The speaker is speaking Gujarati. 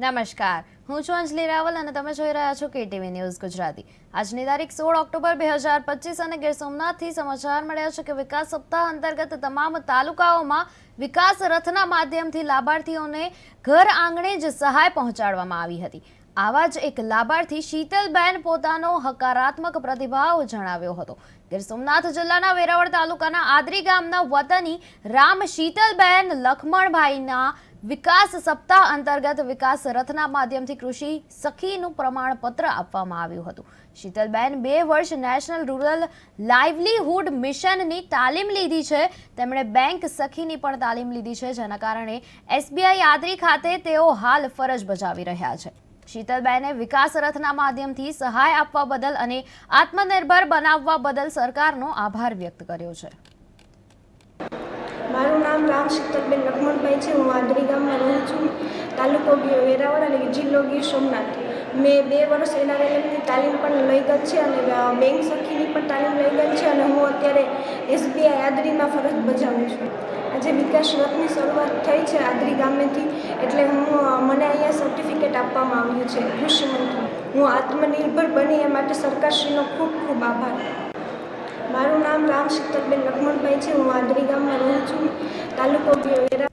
નમસ્કાર. હું છું અંજલિ રાવલ અને તમે જોઈ રહ્યા છો કેટીવી ન્યૂઝ ગુજરાતી. આજની તારીખ સોળ ઓક્ટોબર બે હજાર પચીસ અને ગીર સોમનાથથી સમાચાર મળ્યા છે કે વિકાસ સપ્તાહ અંતર્ગત તમામ તાલુકાઓમાં વિકાસ રથના માધ્યમથી લાભાર્થીઓને ઘર આંગણે જ સહાય પહોંચાડવામાં આવી હતી. આવા જ એક લાભાર્થી શીતલબેન પોતાનો હકારાત્મક પ્રતિભાવ જણાવ્યો હતો. ગીર સોમનાથ જિલ્લાના વેરાવળ તાલુકાના આદરી ગામના વતની રામ શીતલબેન લખમણભાઈના વિકાસ સપ્તાહ અંતર્ગત વિકાસ રથના માધ્યમથી કૃષિ સખીનું પ્રમાણપત્ર આપવામાં આવ્યું હતું. શીતલબેન બે વર્ષ નેશનલ રૂરલ લાઇવલીહુડ મિશનની તાલીમ લીધી છે. તેમણે બેંક સખીની પણ તાલીમ લીધી છે, જેના કારણે એસબીઆઈ આદરી ખાતે તેઓ હાલ ફરજ બજાવી રહ્યા છે. શીતલબેને વિકાસ રથના માધ્યમથી સહાય આપવા બદલ અને આત્મનિર્ભર બનાવવા બદલ સરકારનો આભાર વ્યક્ત કર્યો છે. મારું નામ રામ શીતલબેન લખમણભાઈ છે. હું આદરી ગામમાં રહું છું તાલુકો ગી- વેરાવળ અને જિલ્લો ગીર સોમનાથ. મેં બે વર્ષ એનઆરએલએમની તાલીમ પણ લઈ ગઈ છે અને બેંક સખીની પણ તાલીમ લઈ ગઈ છે અને હું અત્યારે એસબીઆઈ આદરીમાં ફરજ બજાવું છું. આજે વિકાસ રથની શરૂઆત થઈ છે આદરી ગામેથી, એટલે હું મને અહીંયા સર્ટિફિકેટ આપવામાં આવ્યું છે. કૃષિ મંત્રી. હું આત્મનિર્ભર બની એ માટે સરકારશ્રીનો ખૂબ ખૂબ આભાર. મારું નામ રામ શીતલબેન લખમણભાઈ છે. હું આદરી ગામમાં રહું છું. તાલુકો